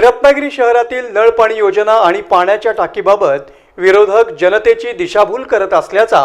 Ratnagiri शहरातील नळपाणी योजना आणि पाण्याच्या टाकीबाबत विरोधक जनतेची दिशाभूल करत असल्याचा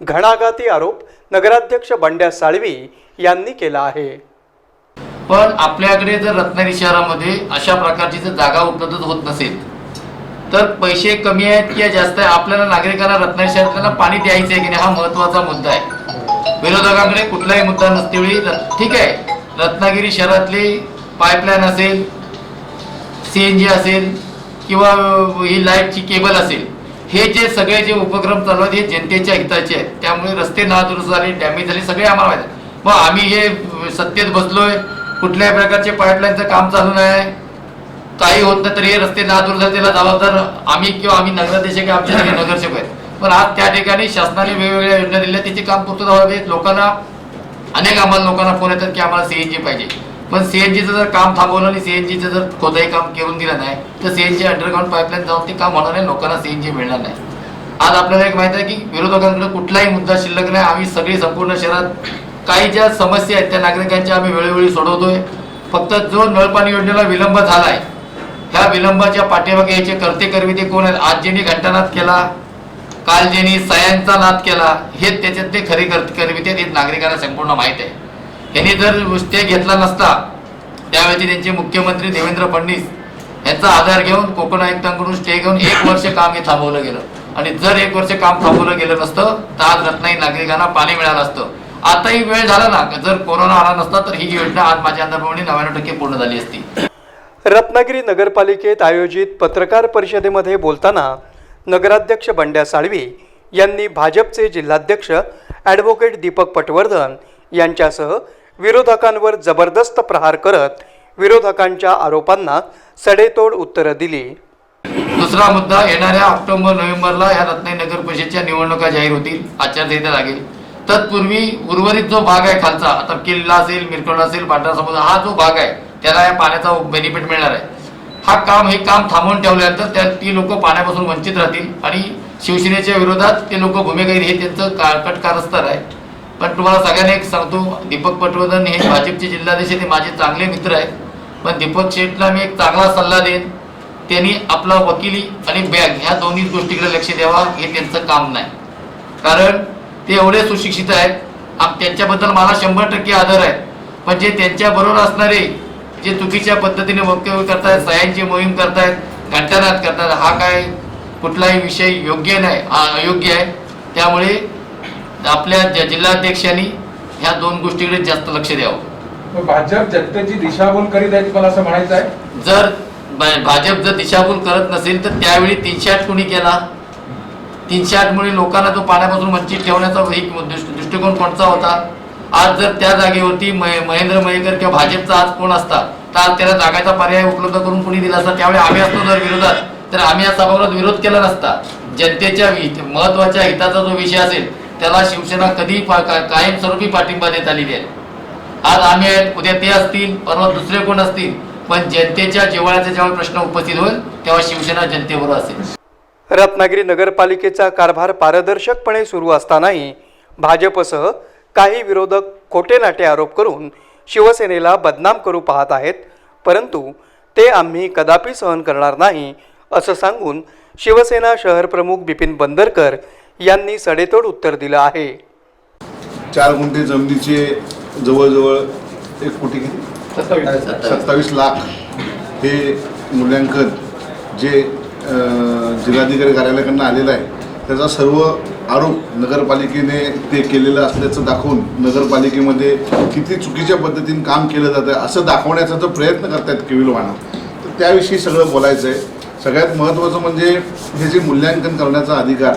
घणाघाती आरोप नगराध्यक्ष बंड्या साळवी यांनी केला आहे. पण आपल्याकडे जर रत्नागिरी शहरामध्ये अशा प्रकारची जर जागा उपलब्ध होत नसेल तर पैसे कमी आहेत किंवा जास्त आहे आपल्याला नागरिकांना रत्नागिरी शहरातल्या पाणी द्यायचं आहे की नाही हा महत्त्वाचा मुद्दा आहे. विरोधकांकडे कुठलाही मुद्दा नसते वेळी ठीक आहे. रत्नागिरी शहरातली पाईपलाईन असेल सी एन जी असेल किंवा ही लाईटची केबल असेल हे जे सगळे जे उपक्रम चालू आहेत हे जनतेच्या हिताचे आहेत. त्यामुळे रस्ते नादुरुस्त झाले डॅमेज झाले सगळे आम्हाला माहिती मग आम्ही हे सत्तेत बसलोय कुठल्याही प्रकारचे पाईपलाईनचं काम चालू नाही. काही होत नाही तरी हे रस्ते नादुरुस्त झाले त्याला जबाबदार आम्ही किंवा आम्ही नगराध्यक्ष किंवा आमचे सगळे नगरसेवक आहेत. पण आज त्या ठिकाणी शासनाने वेगवेगळ्या योजना दिल्या त्याचे काम पूर्तता व्हावे लोकांना अनेक आम्हाला लोकांना फोन येतात की आम्हाला सीएनजी पाहिजे. पण सीएनजीचं जर काम थांबवलं आणि सीएनजीचं जर कोणताही काम करून दिलं नाही तर सीएनजी अंडरग्राऊंड पाईपलाईन जाऊन ते काम होणार नाही लोकांना सीएनजी मिळणार नाही. आज आपल्याला एक माहिती आहे की विरोधकांकडे कुठलाही मुद्दा शिल्लक नाही आम्ही सगळी संपूर्ण शहरात काही ज्या समस्या आहेत त्या नागरिकांच्या आम्ही वेळोवेळी सोडवतोय. फक्त जो नळपाणी योजनेला विलंब झालाय ह्या विलंबाच्या पाठीमागे याचे करते करविते कोण आहेत? आज ज्यांनी घंटानाद केला काल ज्यांनी सयांचा नाद केला हे त्याच्यात ते खरे कर करविते ते नागरिकांना संपूर्ण माहीत आहे. यांनी जर स्टे घेतला नसता त्यावेळी त्यांचे मुख्यमंत्री देवेंद्र फडणवीस यांचा आधार घेऊन कोकण आयुक्तांकडून स्टे घेऊन एक वर्ष काम हे थांबवलं गेलं. आणि जर एक वर्ष काम थांबवलं गेलं नसतं तर आज रत्नागिरी नागरिकांना पाणी मिळालं असतं. आताही वेळ झाला ना जर कोरोना आला नसता तर ही योजना आज माझ्या अंदाजाप्रमाणे नव्याण्णव टक्के पूर्ण झाली असती. रत्नागिरी नगरपालिकेत आयोजित पत्रकार परिषदेमध्ये बोलताना नगराध्यक्ष बंड्या साळवी यांनी भाजपचे जिल्हाध्यक्ष ॲडव्होकेट दीपक पटवर्धन यांच्यासह विरोधकांवर जबरदस्त प्रहार करत विरोधकांच्या आरोपांना सडेतोड उत्तरं दिली. दुसरा मुद्दा येणाऱ्या ऑक्टोबर नोव्हेंबरला या रत्नागिरी नगर परिषदेच्या निवडणुका जाहीर होतील आचारसंहिता लागेल. तत्पूर्वी उर्वरित जो भाग आहे खालचा आता किल्ला असेल मिरकोड असेल पांढरा समुद्र हा जो भाग आहे त्याला या पाण्याचा बेनिफिट मिळणार आहे. हा काम हे काम थांबवून ठेवल्यानंतर त्या ती लोक पाण्यापासून वंचित राहतील आणि शिवसेनेच्या विरोधात ते लोक भूमिका हे त्यांचं काळकट कारस्थान आहे. पण तुम्हाला सगळ्यांना एक सांगतो दीपक पटवर्धन हे भाजपचे जिल्हाध्यक्ष ते माझे चांगले मित्र आहेत. पण दीपक शेठला मी एक चांगला सल्ला देईन. त्यांनी आपला वकिली आणि बॅग ह्या दोन्ही गोष्टीकडे लक्ष द्यावा हे त्यांचं काम नाही. कारण ते एवढे सुशिक्षित आहेत. आम- त्यांच्याबद्दल मला शंभर टक्के आदर आहे. पण जे त्यांच्याबरोबर असणारे जे चुकीच्या पद्धतीने वक्तव्य करतायत सह्यांची मोहीम करतायत घंटानाद करतायत हा काय कुठलाही विषय योग्य नाही हा अयोग्य आहे. त्यामुळे आपल्या ज- जिल्हाध्यक्षांनी ह्या दोन गोष्टीकडे जास्त लक्ष द्यावं. भाजप जनतेची दिशाभूल करीत आहे मला असं म्हणायचं आहे? जर भाजप जर दिशाभूल करत नसेल तर त्यावेळी तीनशे आठ कोणी केला? तीनशे आठ मुळे लोकांना तो पाण्यापासून वंचित ठेवण्याचा एक दृष्ट- दृष्टिकोन कोणता होता? आज जर त्या जागेवरती महे- महेंद्र मयेकर किंवा भाजपचा आज कोण असता तर आज त्याला जागाचा पर्याय उपलब्ध करून कोणी दिला असता? त्यावेळी आम्ही असतो जर विरोधात तर आम्ही या सभागृहात विरोध केला नसता. जनतेच्या महत्त्वाच्या हिताचा जो विषय असेल त्याला शिवसेना कधी कायमस्वरूपी पाठिंबा देत आलेली आहे. आज आम्ही आहेत उद्या ते असतील परवा दुसरे कोण असतील पण जनतेच्या जिव्हाळ्याचा जेव्हा प्रश्न उपस्थित होईल तेव्हा शिवसेना जनतेबरोबर असेल. रत्नागिरी नगरपालिकेचा कारभार पारदर्शकपणे सुरू असतानाही भाजपसह काही विरोधक खोटे नाटे आरोप करून शिवसेनेला बदनाम करू पाहत आहेत परंतु ते आम्ही कदापि सहन करणार नाही असं सांगून शिवसेना शहर प्रमुख बिपिन बंदरकर यांनी सडेतोड उत्तर दिलं आहे. चार गुंठे जमिनीचे जवळजवळ एक कोटी सत्तावीस लाख हे मूल्यांकन जे जिल्हाधिकारी कार्यालयाकडनं आलेलं आहे त्याचा सर्व आरोप नगरपालिकेने ते केलेलं असल्याचं दाखवून नगरपालिकेमध्ये किती चुकीच्या पद्धतीने काम केलं जातं असं दाखवण्याचा जो प्रयत्न करतायत किविलवाणा तर त्याविषयी सगळं बोलायचं आहे सगळ्यात महत्त्वाचं म्हणजे हे जे मूल्यांकन करण्याचा अधिकार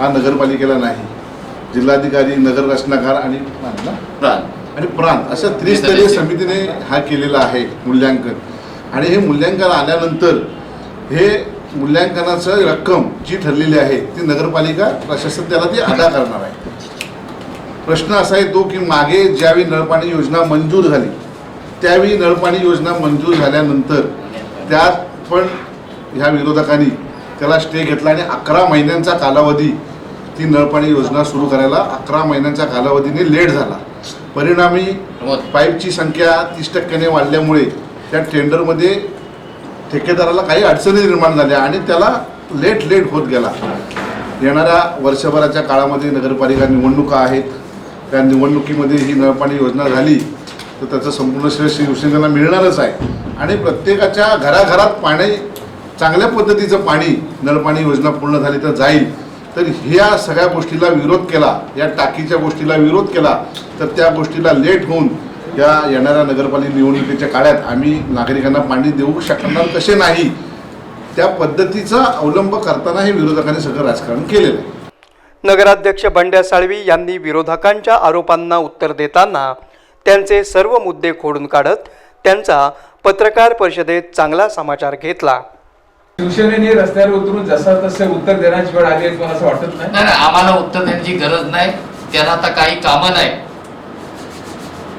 हा नगरपालिकेला नाही. जिल्हाधिकारी नगर रचनाकार आणि आणि प्रांत अशा त्रिस्तरीय समितीने हा केलेला आहे मूल्यांकन. आणि हे मूल्यांकन आल्यानंतर हे मूल्यांकनाचं रक्कम जी ठरलेली आहे ती नगरपालिका प्रशासन त्याला ती अदा करणार आहे. प्रश्न असा येतो की मागे ज्यावेळी नळपाणी योजना मंजूर झाली त्यावेळी नळपाणी योजना मंजूर झाल्यानंतर त्यात पण ह्या विरोधकांनी त्याला स्टे घेतला आणि अकरा महिन्यांचा कालावधी ती नळपाणी योजना सुरू करायला अकरा महिन्यांच्या कालावधीने लेट झाला. परिणामी पाईपची संख्या तीस टक्क्याने वाढल्यामुळे त्या टेंडरमध्ये ठेकेदाराला काही अडचणी निर्माण झाल्या आणि त्याला लेट लेट होत गेला. येणाऱ्या वर्षभराच्या काळामध्ये नगरपालिका निवडणुका आहेत. त्या निवडणुकीमध्ये ही नळपाणी योजना झाली तर त्याचं संपूर्ण श्रेय शिवसेनेला मिळणारच आहे. आणि प्रत्येकाच्या घराघरात पाणी चांगल्या पद्धतीचं पाणी नळपाणी योजना पूर्ण झाली तर जाईल. तर ह्या सगळ्या गोष्टीला विरोध केला या टाकीच्या गोष्टीला विरोध केला तर त्या गोष्टीला लेट होऊन या येणाऱ्या नगरपालिका निवडणुकीच्या काळात आम्ही नागरिकांना पाणी देऊ शकणार कसे नाही त्या पद्धतीचा अवलंब करताना हे विरोधकांनी सगळं राजकारण केलेलं आहे. नगराध्यक्ष बंड्या साळवी यांनी विरोधकांच्या आरोपांना उत्तर देताना त्यांचे सर्व मुद्दे खोडून काढत त्यांचा पत्रकार परिषदेत चांगला समाचार घेतला. शिवसेनेने रस्त्यावर उतरून जसं तसे उत्तर देण्याची वेळ आली तुम्हाला असं वाटत नाही? आम्हाला उत्तर देण्याची गरज नाही. त्यांना आता काही कामं नाही.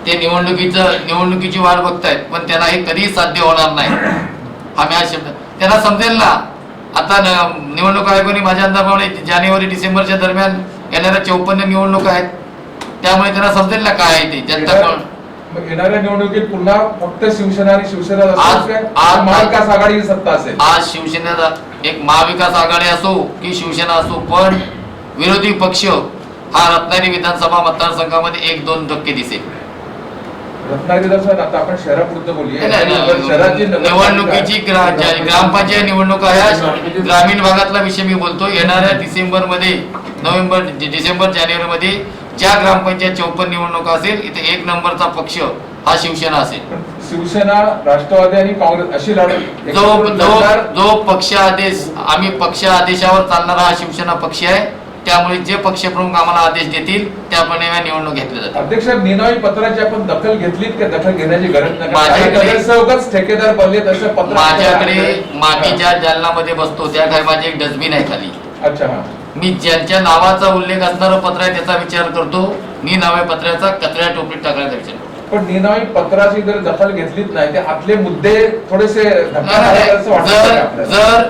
ते निवडणुकीचं निवडणुकीची वाट बघतायत पण त्यांना हे कधीही साध्य होणार नाही. आम्ही हा शब्द त्यांना समजेल ना. आता निवडणूक आयोगाने माझ्या अंदाजाप्रमाणे जानेवारी डिसेंबरच्या दरम्यान येणाऱ्या चौपन्न निवडणुका आहेत. त्यामुळे त्यांना समजेल ना काय आहे ते जनता कोण येणाऱ्या निवडणुकीत पुन्हा फक्त शिवसेना आणि शिवसेना महाविकास आघाडीची सत्ता असेल. आज शिवसेनेचा एक महाविकास आघाडी असो की शिवसेना असो पण विरोधी पक्ष हा रत्नागिरी विधानसभा मतदारसंघामध्ये एक दोन टक्के दिसेल. रत्नागिरी आता आपण शहरापुरतं बोलूया. निवडणुकीची ग्रामपंचायत निवडणूक आहे ग्रामीण भागातला विषय मी बोलतो. येणाऱ्या डिसेंबरमध्ये नोव्हेंबर डिसेंबर जानेवारी मध्ये ज्या ग्रामपंचायत चौपन्न निवडणुका असेल इथे एक नंबरचा पक्ष हा शिवसेना असेल. शिवसेना राष्ट्रवादी आणि काँग्रेस अशी लढत जो जो जो पक्ष आदेश आम्ही पक्ष आदेशावर चालणारा हा शिवसेना पक्ष आहे. त्यामुळे जे पक्षप्रमुख आम्हाला आदेश देतील त्याप्रमाणे या निवडणूक घेतल्या जातात अध्यक्ष निनावी पत्राची आपण दखल घेतलीत का? दखल घेण्याची गरज नाही. माझ्याकडे- काही नगरसेवकच ठेकेदार बनले तसं पत्र माझ्याकडे मागे ज्या जालनामध्ये बसतो त्या काही माझे एक डस्टबिन आहे खाली. अच्छा हा. मी ज्यांच्या नावाचा उल्लेख असणारं पत्र आहे त्याचा विचार करतो. मी नावे पत्राचा कचऱ्या टोपलीत टाकण्याचा विचार करतो. पण निनावी पत्राची जर दखल घेतलीच नाही ते आतले मुद्दे थोडेसे जर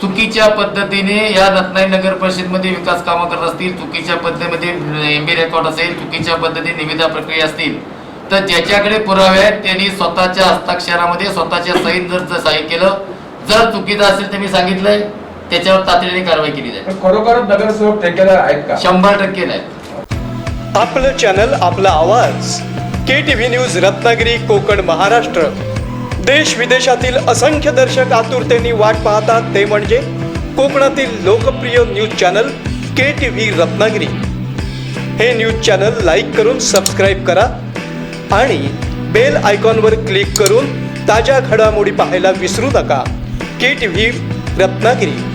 चुकीच्या पद्धतीने या रत्नागिरी नगर परिषदमध्ये विकास कामं करत असतील चुकीच्या पद्धतीमध्ये एमबी रेकॉर्ड असेल चुकीच्या पद्धतीने निविदा प्रक्रिया असतील तर ज्याच्याकडे पुरावे आहेत त्यांनी स्वतःच्या हस्ताक्षरामध्ये स्वतःच्या सहीत जर सही केलं. जर चुकीचं असेल तर मी सांगितलंय त्याच्यावर तातडीने कारवाई केली जाईल. पण खरोखरच नगरसेवक ठेकेदार आहेत का? शंभर टक्के नाही आपलं चॅनल आपला आवाज. K T V news Ratnagiri Konkan Maharashtra. देश विदेशातील असंख्य दर्शक आतुरतेने वाट पाहतात. ते म्हणजे कोकणातील लोकप्रिय news channel K T V Ratnagiri. हे न्यूज चॅनल लाईक करून सबस्क्राईब करा आणि बेल आयकॉनवर क्लिक करून ताज्या घडामोडी पाहायला विसरू नका. K T V Ratnagiri.